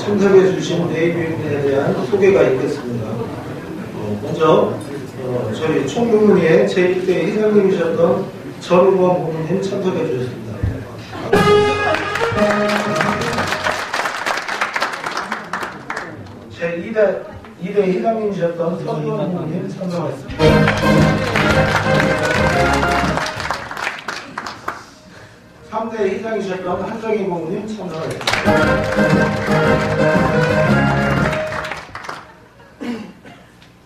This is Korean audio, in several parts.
참석해 주신 내빈에 대한 소개가 있겠습니다. 어, 먼저 어, 저희 총동문회의 제1대 회장님이셨던 전우범 부모님 참석해 주셨습니다. 제2대 2대 회장님이셨던 전우범 부모님 참석했습니다. 3대 회장이셨던 한정희 부모님 참석하셨습니다.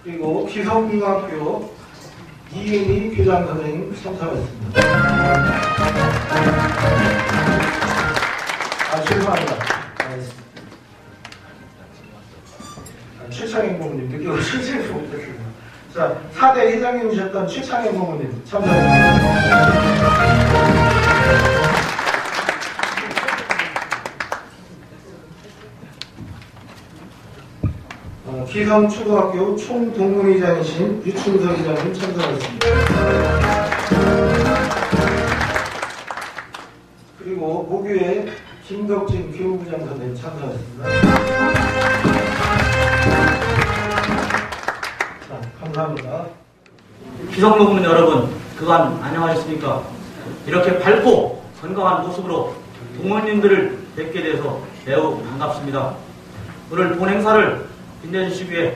그리고 기성중학교 이은희 교장 선생님 참석하셨습니다. 아, 죄송합니다. 아, 최창현 부모님 늦게 오시지 못했습니다. 자, 4대 회장님이셨던 최창현 부모님 참석하셨습니다. 기성초등학교 총동문회장이신 유충석 회장님 참석하셨습니다. 그리고 모교의 김덕진 교육부장 선생님 참석하셨습니다. 자, 감사합니다. 기성노군 여러분, 그간 안녕하셨습니까? 이렇게 밝고 건강한 모습으로 동원님들을 뵙게 돼서 매우 반갑습니다. 오늘 본 행사를 빛내주시기 위해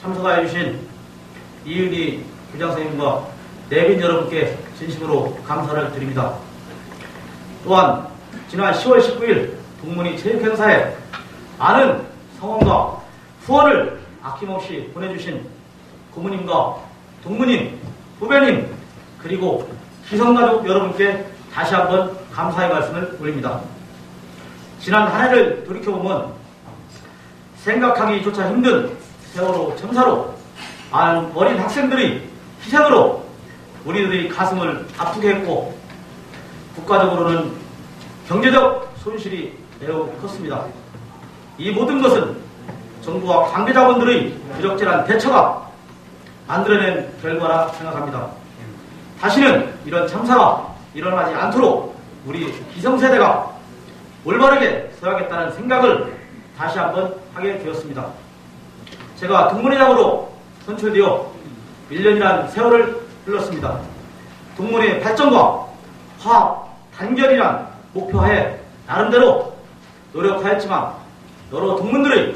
참석하여 주신 이은희 부장선생님과 내빈 여러분께 진심으로 감사를 드립니다. 또한 지난 10월 19일 동문이 체육행사에 많은 성원과 후원을 아낌없이 보내주신 고모님과 동무님, 후배님, 그리고 기성가족 여러분께 다시 한번 감사의 말씀을 올립니다. 지난 한 해를 돌이켜보면 생각하기조차 힘든 세월호 참사로 어린 학생들이 희생으로 우리들의 가슴을 아프게 했고 국가적으로는 경제적 손실이 매우 컸습니다. 이 모든 것은 정부와 관계자분들의 부적절한 대처가 만들어낸 결과라 생각합니다. 다시는 이런 참사가 일어나지 않도록 우리 기성세대가 올바르게 서야겠다는 생각을 다시 한번 하게 되었습니다. 제가 동문회장으로 선출되어 1년이란 세월을 흘렀습니다. 동문회 발전과 화합, 단결이란 목표하에 나름대로 노력하였지만 여러 동문들의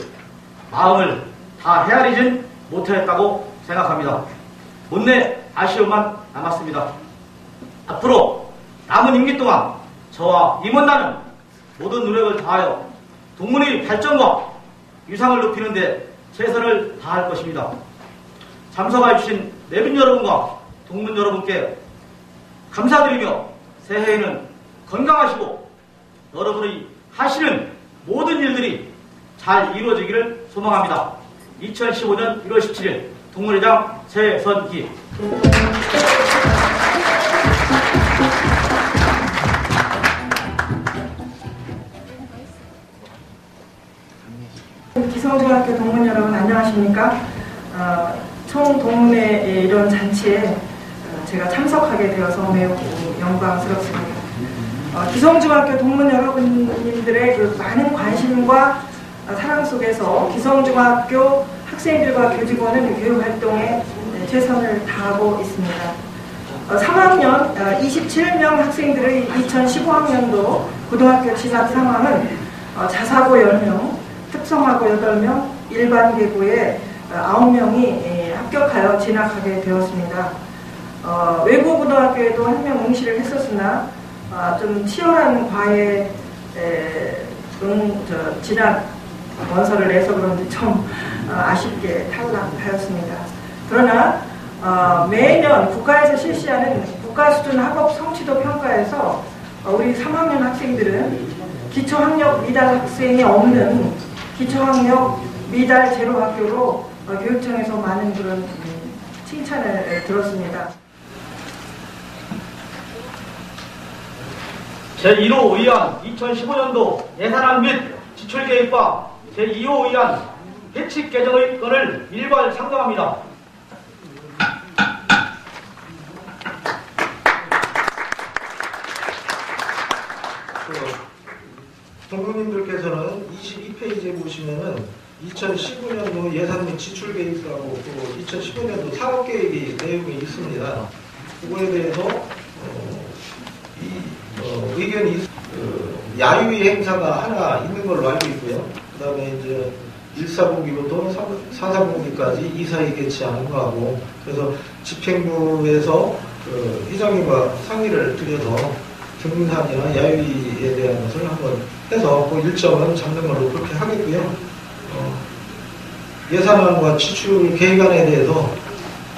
마음을 다 헤아리진 못하였다고 생각합니다. 못내 아쉬움만 남았습니다. 앞으로 남은 임기 동안 저와 임원단은 모든 노력을 다하여 동문의 발전과 유상을 높이는데 최선을 다할 것입니다. 참석해 주신 내빈 여러분과 동문 여러분께 감사드리며 새해에는 건강하시고 여러분의 하시는 모든 일들이 잘 이루어지기를 소망합니다. 2015년 1월 17일 동문회장 최선기 잔치에 어, 제가 참석하게 되어서 매우 영광스럽습니다. 어, 기성중학교 동문 여러분님들의 그 많은 관심과 어, 사랑 속에서 기성중학교 학생들과 교직원은 교육 활동에 네, 최선을 다하고 있습니다. 어, 3학년 27명 학생들의 2015학년도 고등학교 진학 상황은 어, 자사고 10명, 특성화고 8명, 일반 계고에 9명이 합격하여 진학하게 되었습니다. 어, 외고 고등학교에도 한 명 응시를 했었으나 어, 좀 치열한 과외 에, 응, 저, 진학 원서를 내서 그런지 좀 어, 아쉽게 탈락하였습니다. 그러나 어, 매년 국가에서 실시하는 국가 수준 학업 성취도 평가에서 어, 우리 3학년 학생들은 기초학력 미달 학생이 없는 기초학력 미달 제로 학교로 어, 교육청에서 많은 그런 음, 칭찬을 들었습니다. 제1호 의안 2015년도 예산안 및 지출계획과 제2호 의안 해칙 개정의 건을 일괄 상정합니다. 동무님들께서는 22페이지에 보시면은 2019년도 예산 및 지출 계획하고 또 2015년도 사업 계획이 내용이 있습니다. 그거에 대해서 어, 이 어, 의견이 있- 그 야유의 행사가 하나 있는 걸로 알고 있고요. 그 다음에 이제 1사분기부터 4사분기까지 이사회 개최하는 거하고 그래서 집행부에서 그 회장님과 상의를 드려서 등산이나 야유에 대한 것을 한번 해서 그 일정은 잡는 걸로 그렇게 하겠고요. 어, 예산안과 지출 계획안에 대해서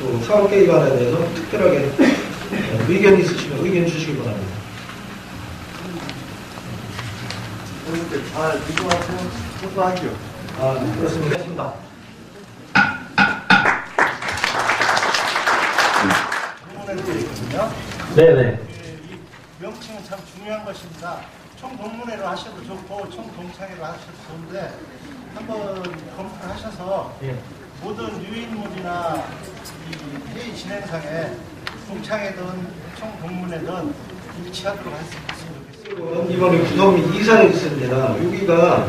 또 사업 계획안에 대해서 특별하게 어, 의견 있으시면 의견 주시기 바랍니다. 잘 비교하고 소소하죠. 아, 네, 그렇습니다. 있거든요. 네네. 이 명칭은 참 중요한 것입니다. 총동문회로 하셔도 좋고 총동창회로 하셔도 좋은데 한번 검토를 하셔서 예. 모든 유인물이나 이 회의 진행상에 동창회든 총동문회든 일치하도록 했으면 좋겠습니다. 이번에 구성이 이사에 있습니다. 여기가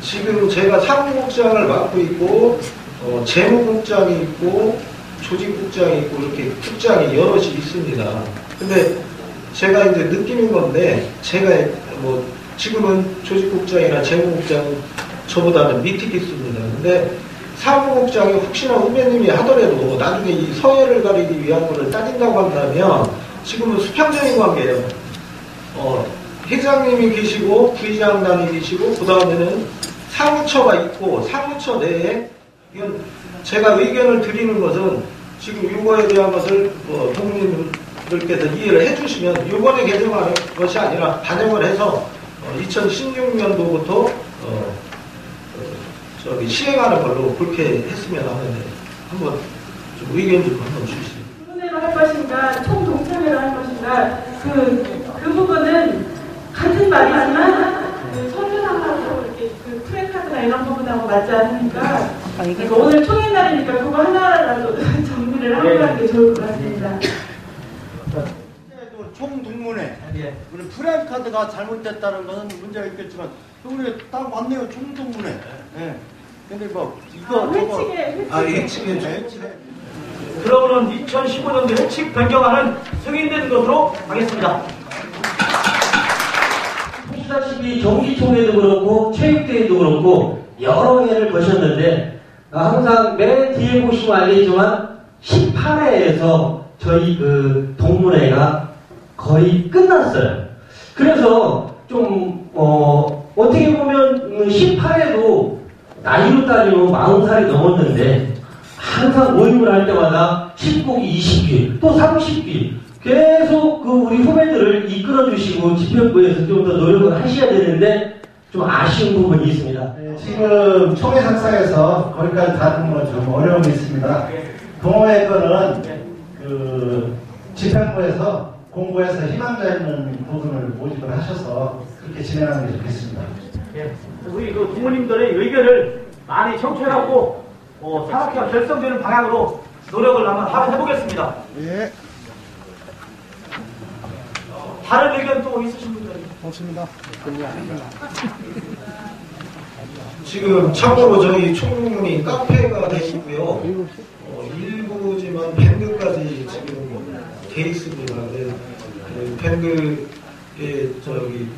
지금 제가 사무국장을 맡고 있고 어, 재무국장이 있고 조직국장이 있고 이렇게 국장이 여럿이 있습니다. 근데 제가 이제 느끼는 건데 제가 뭐 지금은 조직국장이나 재무국장 저보다는 밑에 있습니다. 근데 사무국장이 혹시나 후배님이 하더라도 나중에 이 서해를 가리기 위한 거를 따진다고 한다면 지금은 수평적인 관계예요. 어, 회장님이 계시고 부의장단이 계시고 그 다음에는 사무처가 있고 사무처 내에 이건 제가 의견을 드리는 것은 지금 이거에 대한 것을 뭐 동님들께서 이해를 해주시면 이번에 개정하는 것이 아니라 반영을 해서 2016년도부터 어, 저기 시행하는 걸로 그렇게 했으면 하는데 한번 좀 의견 좀 한번 주시죠. 동문회로 할 것인가, 총동창회로 할 것인가, 그, 그 부분은 같은 말이지만, 그 서류상하고 이렇게 그 프레카드나 이런 부분하고 맞지 않으니까, 그러니까 오늘 총회 날이니까 그거 하나라도 정리를 하고 가는 게 좋을 것 같습니다. 또 총동문회 예. 우리 프레임카드가 잘못됐다는 것은 문제가 있겠지만 우리 딱 맞네요 총동문회. 예. 근데 뭐 이거 아, 저거. 아, 좀- 회칙에 그러면은 2015년도 해칙 변경안은 승인된 것으로 하겠습니다. 보시다시피 정기총회도 그렇고 체육대회도 그렇고 여러 회를 거셨는데 아, 항상 맨 뒤에 보시면 알겠지만 18회에서 저희 그 동문회가 거의 끝났어요. 그래서 좀 어, 어떻게 보면 18회도 나이로 따지면 40살이 넘었는데 항상 모임을 할 때마다 10곡이 20기, 또 30기, 계속 그 우리 후배들을 이끌어 주시고 집행부에서 좀 더 노력을 하셔야 되는데 좀 아쉬운 부분이 있습니다. 네, 지금 총회 상상에서 거기까지 다루는 건좀 어려움이 있습니다. 동호회 거는 그 집행부에서 공부해서 희망자 있는 부분을 모집을 하셔서 그렇게 진행하는 게 좋겠습니다. 예. 우리 그 부모님들의 의견을 많이 청취해갖고 어, 사업회가 결성되는 방향으로 노력을 한번 하- 해보겠습니다. 예 다른 의견 또 있으신 분들? 없습니다. 지금 참고로 저희 총무문이 카페가 되시고요. 어, 일부지만 밴드까지 지금 돼 있습니다. 네, 그 밴드에 저기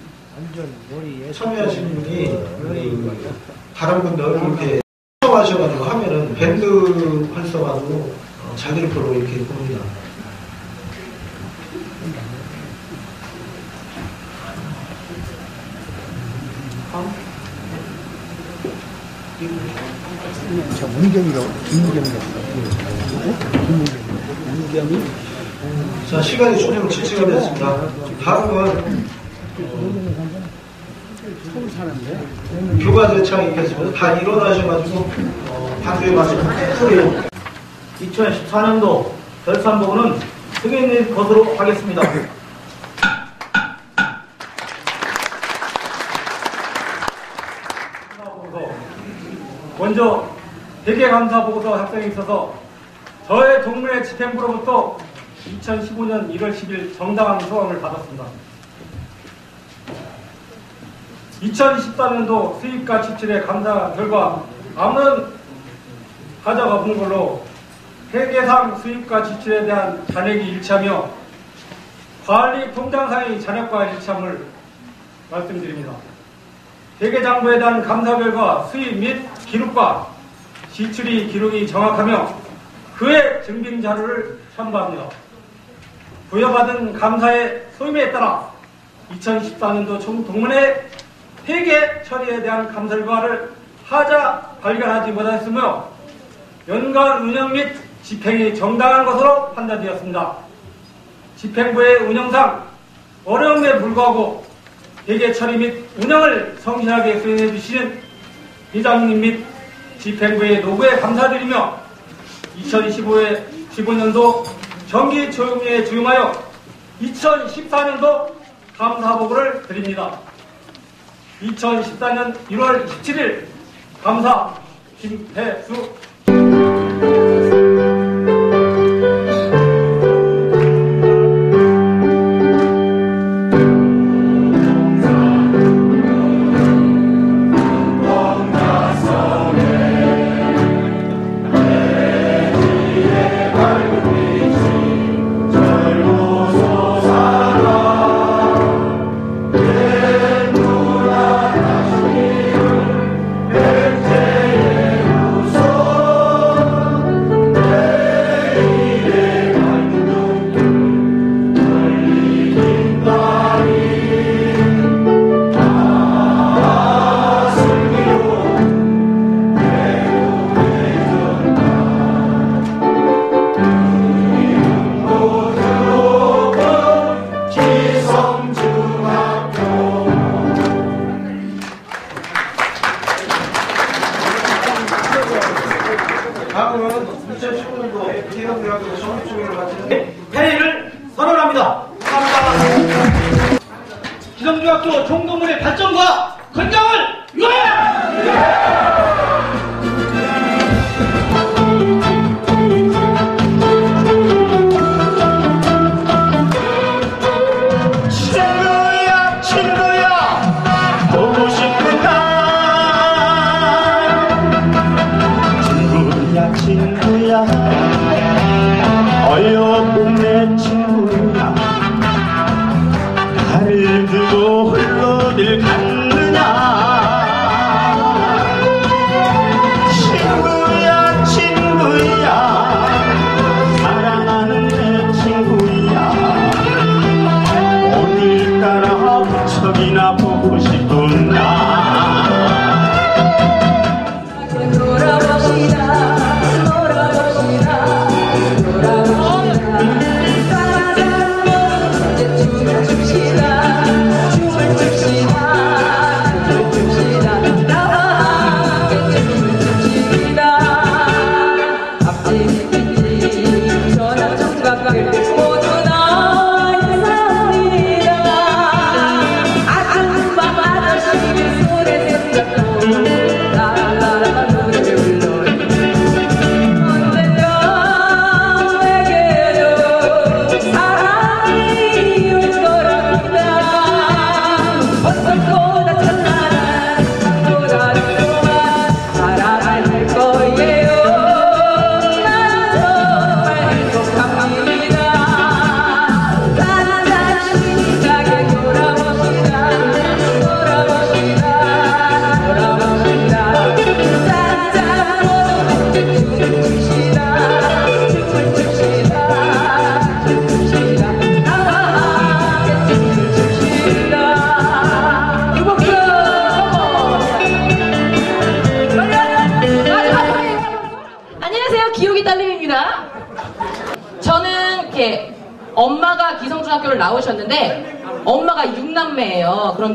참여하신 분이 그 다른 분들 이렇게 청하셔가지고 하면은 밴드 활성화도 어, 잘될 거로 이렇게 봅니다. 저 문경이라고 김문경이라고 문경이 자 시간이 조금 지체가 됐습니다. 다음은 휴가 대창 있겠습니다. 다 일어나셔가지고 어, 당교에 가서 소리로 2014년도 결산보고는 승인일 것으로 하겠습니다. 먼저 대개 감사 보고서 작성에 있어서 저의 동문의 지탱부로부터 2015년 1월 10일 정당한 소감을 받았습니다. 2014년도 수입과 지출의 감사 결과 아무런 하자가 없는 걸로 회계상 수입과 지출에 대한 잔액이 일치하며 관리 통장상의 잔액과 일치함을 말씀드립니다. 회계장부에 대한 감사 결과 수입 및 기록과 지출이 기록이 정확하며 그의 증빙 자료를 첨부합니다. 부여받은 감사의 소임에 따라 2014년도 총 동문회 회계 처리에 대한 감사 결과를 하자 발견하지 못했으며 연간 운영 및 집행이 정당한 것으로 판단되었습니다. 집행부의 운영상 어려움에 불구하고 회계 처리 및 운영을 성실하게 수행해 주시는 회장님 및 집행부의 노고에 감사드리며 2015에 15년도 정기 조용에 주용하여 2014년도 감사보고를 드립니다. 2014년 1월 17일 감사 김태수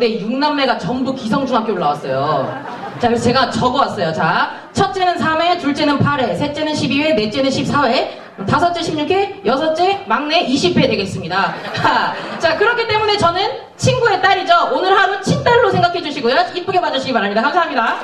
6남매예요. 그런데 6남매가 전부 기성중학교를 나왔어요. 자, 그래서 제가 적어왔어요. 자, 첫째는 3회, 둘째는 8회, 셋째는 12회, 넷째는 14회, 다섯째 16회, 여섯째 막내 20회 되겠습니다. 자, 그렇기 때문에 저는 친구의 딸이죠. 오늘 하루 친딸로 생각해 주시고요. 이쁘게 봐주시기 바랍니다. 감사합니다.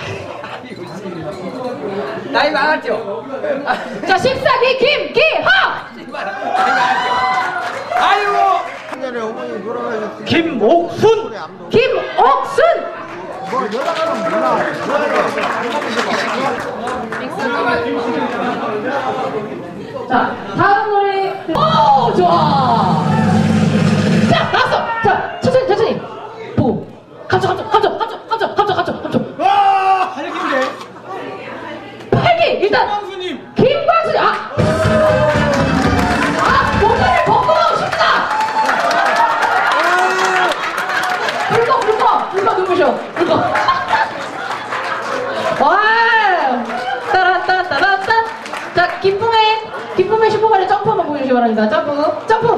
나이 많았죠? 자, 14기 김기하! 김옥순 김옥순! 자, 다음 노래. 오, 좋아! 자, 나왔어! 자, 천천히, 천천히. 보고. 감정, 감정, 감정, 감정, 감정, 감정, 감정, 감정. 와 할긴데 팔기! 일단. 김광수님 김광수님! 아! 아, 모자를 벗고 싶다! 불꺼, 불꺼! 불꺼 누구셔? 불꺼. 와! 따라따따라따! 자, 기쁨의, 기쁨의 슈퍼마리오 점프 한번 보여주시기 바랍니다. 점프! 점프!